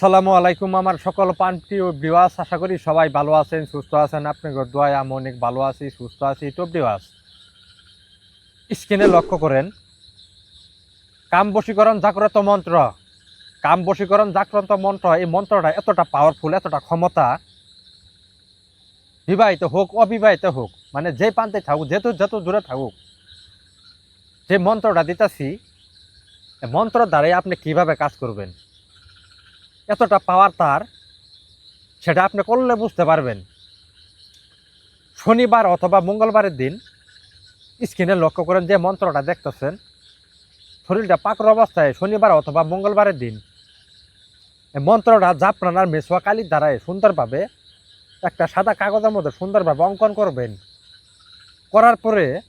সালামু আলাইকুম আমার সকল ও বিওয়াস আশা করি সবাই ভালো আছেন, সুস্থ আছেন। আপনি দোয়ায় আমি অনেক ভালো আছি, সুস্থ আছি। তো বিওয়াস স্ক্রিনে লক্ষ্য করেন। কাম বশীকরণ জাগ্রত মন্ত্র। কাম বশীকরণ জাগ্রত মন্ত্র, এই মন্ত্রটা এতটা পাওয়ারফুল এতটা ক্ষমতা। বিবাহিত হোক, অবিবাহিত হোক মানে যে প্রান্তে থাকুক যেহেতু যত দূরে থাকুক, যে মন্ত্রটা দিতেছি মন্ত্র দ্বারাই আপনি কীভাবে কাজ করবেন? এতটা পাওয়ার তার, সেটা আপনি করলে বুঝতে পারবেন। শনিবার অথবা মঙ্গলবারের দিন স্ক্রিনে লক্ষ্য করেন যে মন্ত্রটা দেখতেছেন, শরীরটা পাকর অবস্থায় শনিবার অথবা মঙ্গলবারের দিন। মন্ত্রটা জাপনার মেসোয়া কালির দ্বারাই সুন্দরভাবে, একটা সাদা কাগজের মধ্যে সুন্দরভাবে অঙ্কন করবেন। করার পরে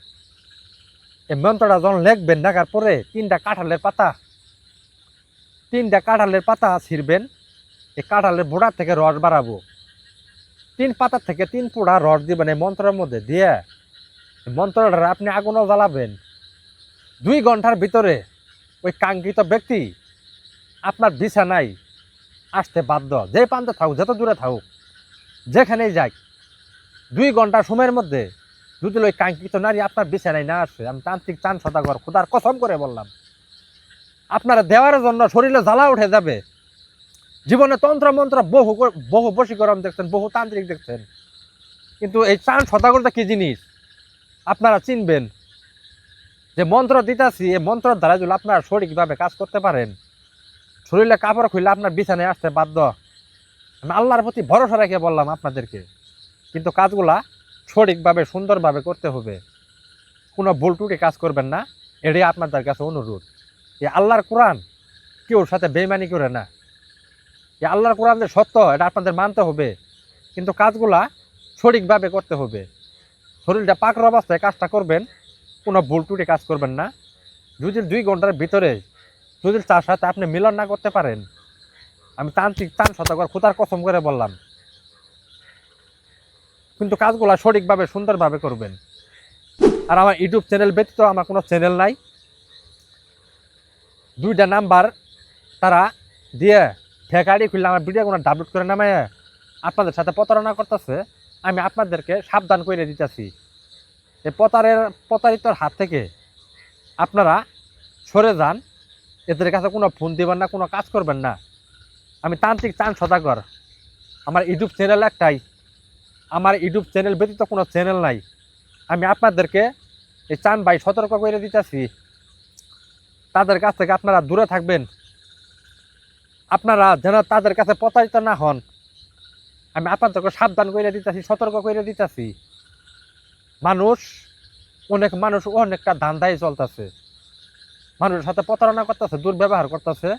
এই মন্ত্রটা যখন লিখবেন, লেখার পরে তিনটা কাঁঠালের পাতা, তিনটা কাঁঠালের পাতা ছিঁড়বেন। এই কাঁঠালের বুড়া থেকে রস বাড়াবো। তিন পাতা থেকে তিন পোড়া রস দিবেন এই মন্ত্রের মধ্যে দিয়ে। মন্ত্রটা আপনি আগুনও জ্বালাবেন। দুই ঘণ্টার ভিতরে ওই কাঙ্ক্ষিত ব্যক্তি আপনার বিছানায় আসতে বাধ্য। যে প্রান্তে থাকুক, যত দূরে থাকুক, যেখানেই যাক, দুই ঘণ্টা সময়ের মধ্যে যদি ওই কাঙ্ক্ষিত নারী আপনার বিছানায় না আসে, আমি তান্ত্রিক চান সদাগর, খোদার কসম করে বললাম। আপনারা দেওয়ার জন্য শরীরে জ্বালা উঠে যাবে। জীবনে তন্ত্র মন্ত্র বহু বহু বশীকরণ দেখছেন, বহু তান্ত্রিক দেখছেন। কিন্তু এই চান সদাগরটা কী জিনিস? আপনারা চিনবেন যে মন্ত্র দিতাছি, এই মন্ত্রের দ্বারা যদি আপনারা সঠিকভাবে কাজ করতে পারেন, শরীরে কাপড় খুললে আপনার বিছানায় আসতে বাধ্য। আমি আল্লাহর প্রতি ভরসা রেখে বললাম আপনাদেরকে, কিন্তু কাজগুলা সঠিকভাবে, সুন্দরভাবে করতে হবে। কোনো ভুল টুটি কাজ করবেন না। এটাই আপনাদের কাছে অনুরোধ। এ আল্লাহর কোরআন কেউর সাথে বেইমানি করে না। এ আল্লাহর কোরআন যে সত্য, এটা আপনাদের মানতে হবে। কিন্তু কাজগুলা সঠিকভাবে করতে হবে। শরীরটা পাকর অবস্থায় কাজটা করবেন, কোনো ভুল টুটি কাজ করবেন না। যদি দুই ঘণ্টার ভিতরে, যদি তার সাথে আপনি মিলন না করতে পারেন, আমি তান্ত্রিক তান শতকর খুতার কসম করে বললাম কিন্তু কাজগুলা সঠিকভাবে, সুন্দরভাবে করবেন। আর আমার ইউটিউব চ্যানেল ব্যতীত আমার কোনো চ্যানেল নাই। দুইটা নাম্বার তারা দিয়ে ফেকারি খুললে আমার ভিডিওগুলো ডাউনলোড করে নামায়। আপনাদের সাথে প্রতারণা করতেছে, আমি আপনাদেরকে সাবধান করে দিতেছি। এই প্রতারের, প্রতারিতর হাত থেকে আপনারা সরে যান। এদের কাছে কোনো ফোন দিবেন না, কোনো কাজ করবেন না। আমি তান্ত্রিক চান সদাগর। আমার ইউটিউব চ্যানেল একটাই। আমার ইউটিউব চ্যানেল ব্যতীত কোনো চ্যানেল নাই। আমি আপনাদেরকে এই চান ভাই সতর্ক করে দিতেছি। তাদের কাছ থেকে আপনারা দূরে থাকবেন। আপনারা যেন তাদের কাছে প্রতারিত না হন। আমি আপনাদেরকে সাবধান করে দিতেছি, সতর্ক করে দিতেছি। মানুষ, অনেক মানুষ অনেকটা ধান্দায় চলতেছে। মানুষের সাথে প্রতারণা করতেছে, দুর্ব্যবহার করতেছে।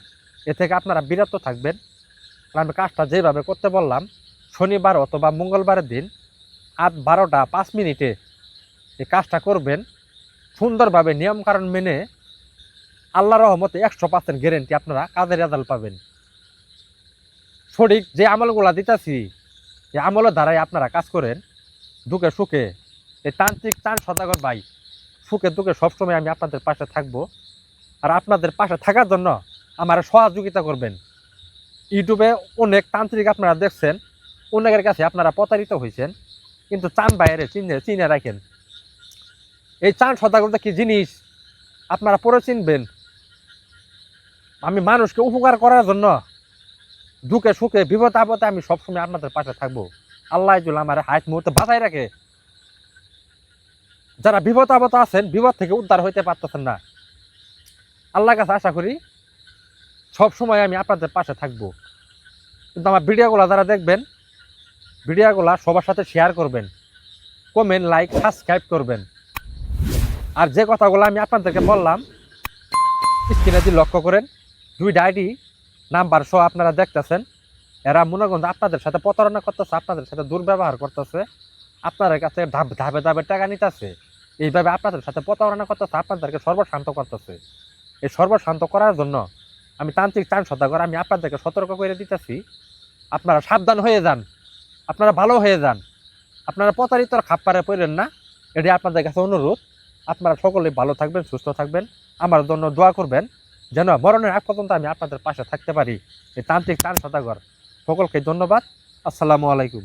এ থেকে আপনারা বিরত থাকবেন। আমি কাজটা যেভাবে করতে বললাম শনিবার অথবা মঙ্গলবারের দিন আট বারোটা পাঁচ মিনিটে এই কাজটা করবেন। সুন্দরভাবে নিয়মকানুন মেনে আল্লাহ রহমতে একশো পার্সেন্ট গ্যারেন্টি আপনারা কাজের রেজাল্ট পাবেন। সঠিক যে আমলগুলা দিতেছি এই আমলের দ্বারাই আপনারা কাজ করেন। দুঃখে সুখে। এই তান্ত্রিক চান সদাগর ভাই, সুখে দুঃখে সবসময় আমি আপনাদের পাশে থাকব। আর আপনাদের পাশে থাকার জন্য আমার সহযোগিতা করবেন। ইউটিউবে অনেক তান্ত্রিক আপনারা দেখছেন অনেকের কাছে আপনারা প্রতারিত হয়েছেন কিন্তু চান বাইরে চিনে চিনে রাখেন। এই চান সদাগরটা কি জিনিস? আপনারা পরে চিনবেন। আমি মানুষকে উপকার করার জন্য দুঃখে সুখে, বিপদ আপদে আমি সবসময় আপনাদের পাশে থাকব। আল্লাহ জুল আমার হাত মুহূর্তে বাঁচাই রাখে। যারা বিপদ আপদ আছেন, বিপদ থেকে উদ্ধার হইতে পারতেছেন না। আল্লাহর কাছে আশা করি সব সময় আমি আপনাদের পাশে থাকব। কিন্তু আমার ভিডিওগুলো যারা দেখবেন ভিডিওগুলো সবার সাথে শেয়ার করবেন। কমেন্ট লাইক সাবস্ক্রাইব করবেন। আর যে কথাগুলো আমি আপনাদেরকে বললাম স্ক্রিনে যদি লক্ষ্য করেন দুই ডাইডি নাম্বার সহ আপনারা দেখতেছেন। এরা মনে করেন আপনাদের সাথে প্রতারণা করতেছে, আপনাদের সাথে দুর্ব্যবহার করতেছে। আপনাদের কাছে ধাপ- ধাপে ধাপে টাকা নিতেছে। এইভাবে আপনাদের সাথে প্রতারণা করতেছে, আপনাদেরকে সর্বশান্ত করতেছে। এই সর্বশান্ত করার জন্য আমি তান্ত্রিক চান সদাগর, আমি আপনাদেরকে সতর্ক করে দিতেছি। আপনারা সাবধান হয়ে যান। আপনারা ভালো হয়ে যান। আপনারা প্রতারিত খাপ্পারে পড়েন না। এটি আপনাদের কাছে অনুরোধ। আপনারা সকলে ভালো থাকবেন, সুস্থ থাকবেন। আমার জন্য দোয়া করবেন, যেন মরণের আগ পর্যন্ত আমি আপনাদের পাশে থাকতে পারি। এই তান্ত্রিক টান সদাগর। সকলকে ধন্যবাদ। আসসালামু আলাইকুম।